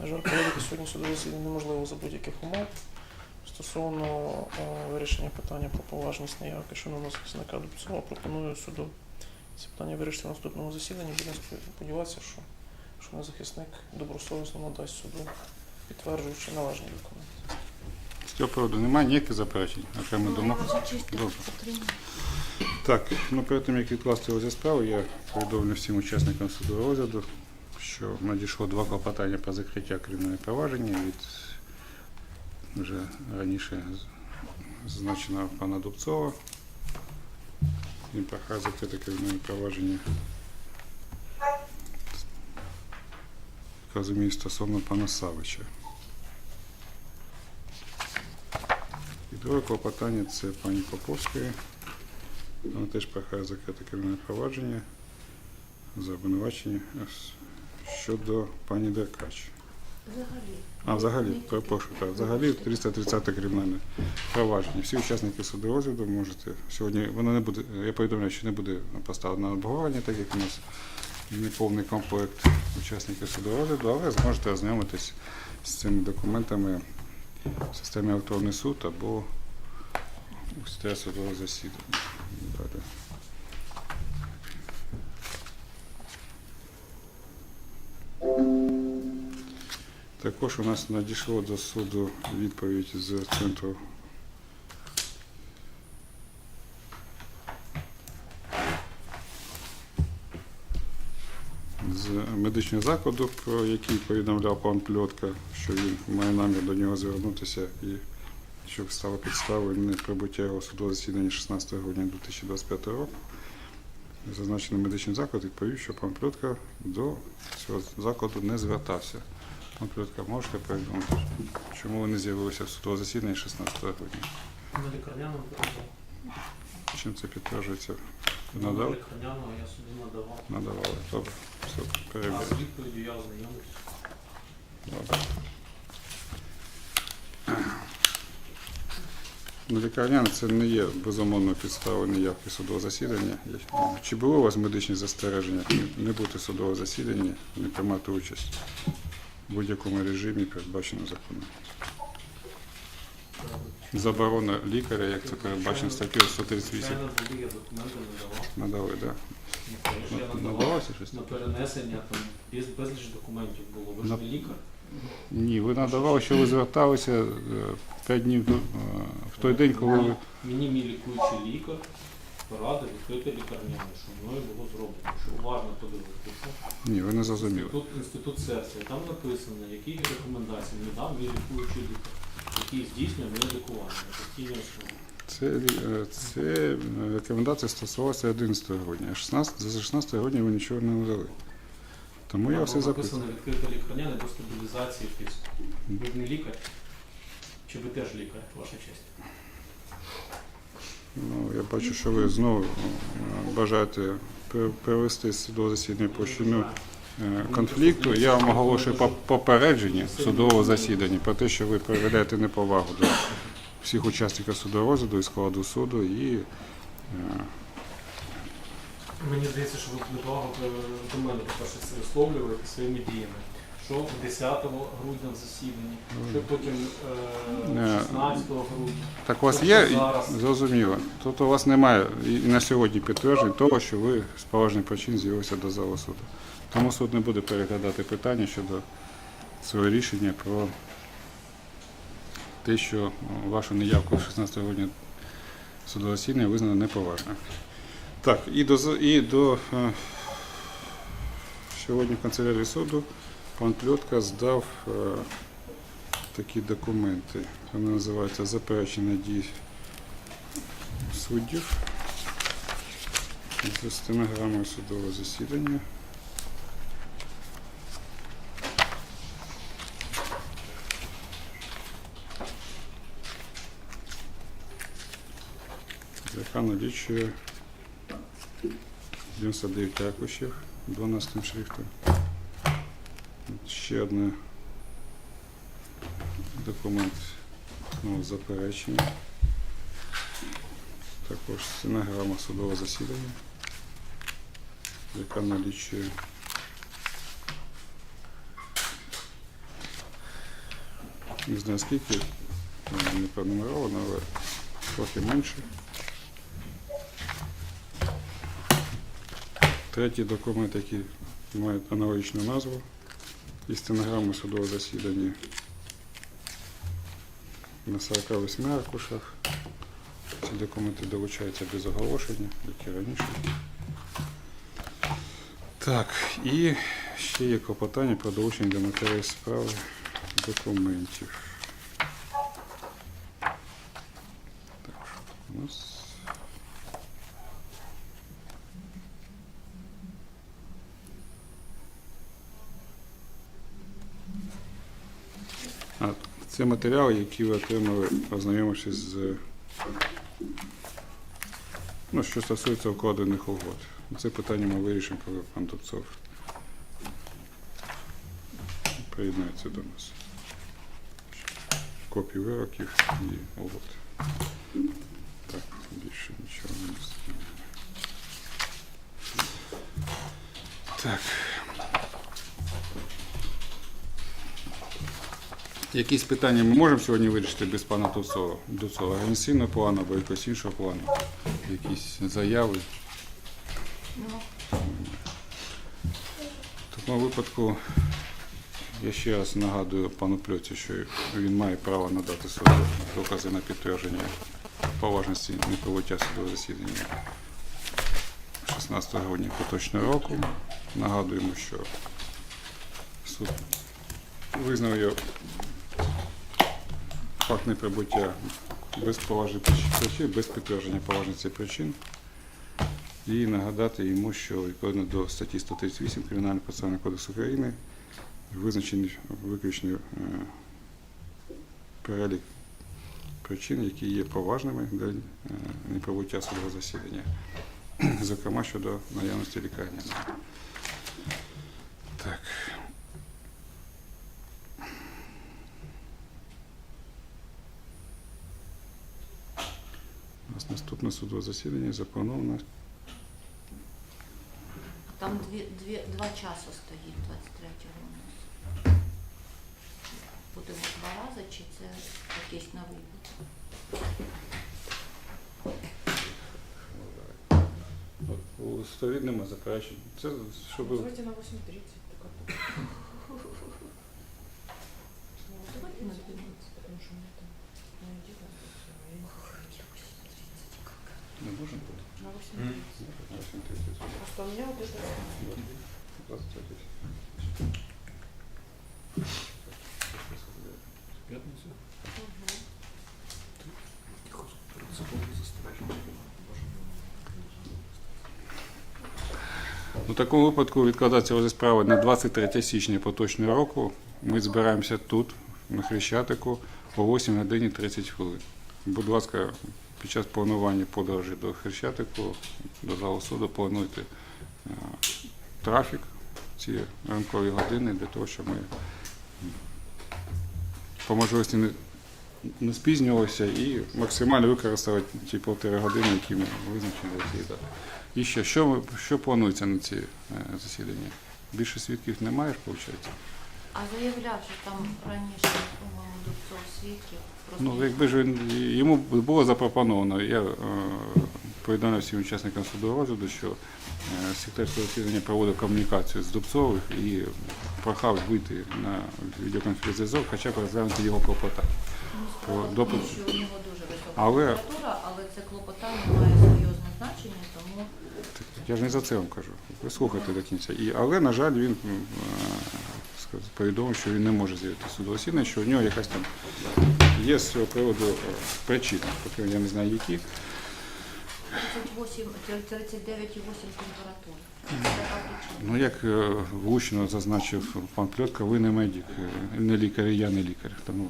На жаль, проводити сьогодні судове засідання неможливо за будь-яких умов. Стосовно е, вирішення питання про поважність неявки шановного захисника Дубцова, пропоную суду це питання вирішити на наступному засіданні. Будемо сподіватися, що, що наш захисник добросовісно надасть суду, підтверджуючи належні документи. З цього приводу немає ніяких заперечень, окремо думок. Добре. Так, ну перед тим як відкласти розгляд справи, я повідомлю всім учасникам судового розгляду, що надійшло два клопотання про закриття кримінального провадження від вже раніше зазначеного пана Дубцова. Він прохає закрити кримінальне провадження. Розумію, стосовно пана Савича. І друге клопотання це пані Поповської. Вона теж прохає закрити кримінальне провадження за обвинувачення щодо пані Деркач. Взагалі. А, взагалі, перепрошую, так, взагалі 330 кримінальне провадження. Всі учасники суду розгляду можете сьогодні, воно не буде, я повідомляю, що не буде поставлено на обговорення, так як у нас неповний комплект учасників суду розгляду, але зможете ознайомитись з цими документами в системі електронний суд або у судового засідання. Також у нас надійшло до суду відповідь з центру з медичного закладу, про який повідомляв пан Пльотка, що він має намір до нього звернутися і щоб стало підставою неприбуття його судового засідання 16 грудня 2025 року. Зазначений медичний заклад відповів, що пан Пльотка до цього закладу не звертався. Пан можете повідомити, чому ви не з'явилися в судове засідання 16 грудня? На лікарняному. Чим це підтверджується? На Надав? лікарняного я суду надавав. Надавали. Добре. Все, А перевірю. з відповіддю я ознайомився. Добре. Ну, лікарняне це не є безумовно підставою неявки судового засідання. Чи було у вас медичні застереження не бути судового засідання, не приймати участь в будь-якому режимі, передбаченому законом? Заборона лікаря, як це передбачено статтею 138. Звичайно, були, я документи надавав. Надали, так? Да? Надавалося щось? На перенесення там без, безліч документів було. Ви ж не лікар. Ні, ви надавали, що ви зверталися 5 днів е, в той день, коли ви. Мені мій лікуючий лікар порадив відкрити лікарняне, що мною було зроблено. Що уважно подивитися. Ні, ви не зрозуміли. Тут інститут серця, там написано, які рекомендації мені дав мій лікуючий лікар, який здійснює моє лікування на постійній основі. Це, е, це е, рекомендація стосувалася 11 грудня, а 16, за 16 грудня ви нічого не надали. Тому я Там все було написано відкрите лікарняне до стабілізації тиску. Ви не лікар? Чи ви теж лікар, ваша честь? Ну, я бачу, що ви знову е, бажаєте пер- перевести судове засідання по щину е, конфлікту. Я вам оголошую попередження судового засідання про те, що ви проявляєте неповагу до всіх учасників судового розгляду і складу суду і е, Мені здається, що ви неповагу до мене, по-перше, це висловлюєте своїми діями. Що 10 грудня в засіданні, що потім е, Е, 16 грудня. Так у вас є зараз- зрозуміло. Тобто у вас немає і на сьогодні підтверджень того, що ви з поважних причин з'явилися до залу суду. Тому суд не буде переглядати питання щодо свого рішення про те, що вашу неявку 16 грудня засідання визнано неповажною. Так, і до і до е, сьогодні в канцелярії суду пан Пльотка здав е, такі документи. Вони називаються заперечення дій суддів з стенограмою судового засідання. Яка налічує 99 аркушів 12 шрифтом. Ще одне документ ну, заперечення. Також стенограма судового засідання, яка налічує Не знаю скільки, не пронумеровано, але трохи менше. Третій документ, який має аналогічну назву, і стенограми судового засідання на 48 аркушах. Ці документи долучаються без оголошення, як і раніше. Так, і ще є клопотання про долучення до матеріалів справи документів. Так, що тут у нас? А, це матеріали, які ви отримали, ознайомившись з ну, що стосується укладених угод. Це питання ми вирішимо, коли пан Дубцов приєднається до нас. Копії вироків і угод. Так, більше нічого не знаю. Так. Якісь питання ми можемо сьогодні вирішити без пана Дубцова? Дубцова організаційного плану або якогось іншого плану? Якісь заяви? В такому випадку я ще раз нагадую пану Пльоці, що він має право надати свої докази на підтвердження поважності неприбуття судового засідання 16 грудня поточного року. Нагадуємо, що суд визнав його факт неприбуття без поважних причин, без підтвердження поважності причин. І нагадати йому, що відповідно до статті 138 Кримінального процесуального кодексу України визначений виключний е, перелік причин, які є поважними для е, неприбуття судового засідання, зокрема щодо наявності лікарні. Так. У нас наступне судове засідання заплановано Там дві, дві, два часу стоїть 23-го у нас. Будемо два рази, чи це якийсь? От У столі нема заперечень. Це щоб ви- на 8.30. так а то- Ну, Давайте на 12. Потому что у меня там на один всё, а я не хочу. Не можемо бути. На 8.30. Просто у меня вот это... У такому випадку відкладається розгляд справи на 23 січня поточного року. Ми збираємося тут, на Хрещатику, о 8 годині 30 хвилин. Будь ласка, під час планування подорожі до Хрещатику, до залу суду, плануйте е, трафік ці ранкові години для того, щоб ми по можливості не, не спізнювалися і максимально використали ті півтори години, які ми визначили для цієї дати. І ще, що, що планується на ці е, засідання? Більше свідків немає, виходить? А заявляв, що там раніше, по-моєму, Дубцов свідків. Просто Ну, якби ж він, йому було запропоновано, я е, повідомляв всім учасникам судового розгляду, що е, секретар засідання проводив комунікацію з Дубцових і прохав вийти на відеоконференц-зв'язок, хоча б розглянути його клопотання. ну, про допит. що у нього дуже висока Але- температура, але це клопотання має серйозне значення, тому Я ж не за це вам кажу. Ви слухайте до кінця. І, але, на жаль, він м, е, повідомив, що він не може з'явити судове засідання, що у нього якась там є з цього приводу е, причина, поки я не знаю які. 39,8 температура. Це така причина. Ну, як е, влучно зазначив пан Пльотка, ви не медик, е, не лікар, і я не лікар. Тому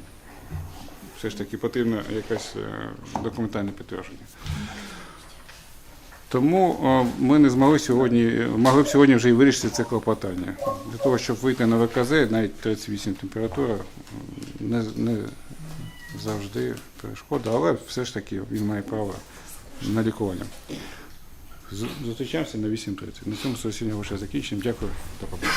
все ж таки потрібно якесь е, документальне підтвердження. Тому е, ми не змогли сьогодні, могли б сьогодні вже і вирішити це клопотання. Для того, щоб вийти на ВКЗ, навіть 38 температура, е, не, не завжди перешкода, але все ж таки він має право на лікування. Зустрічаємося на 8.30. На цьому засідання вже закінчимо. Дякую. До побачення.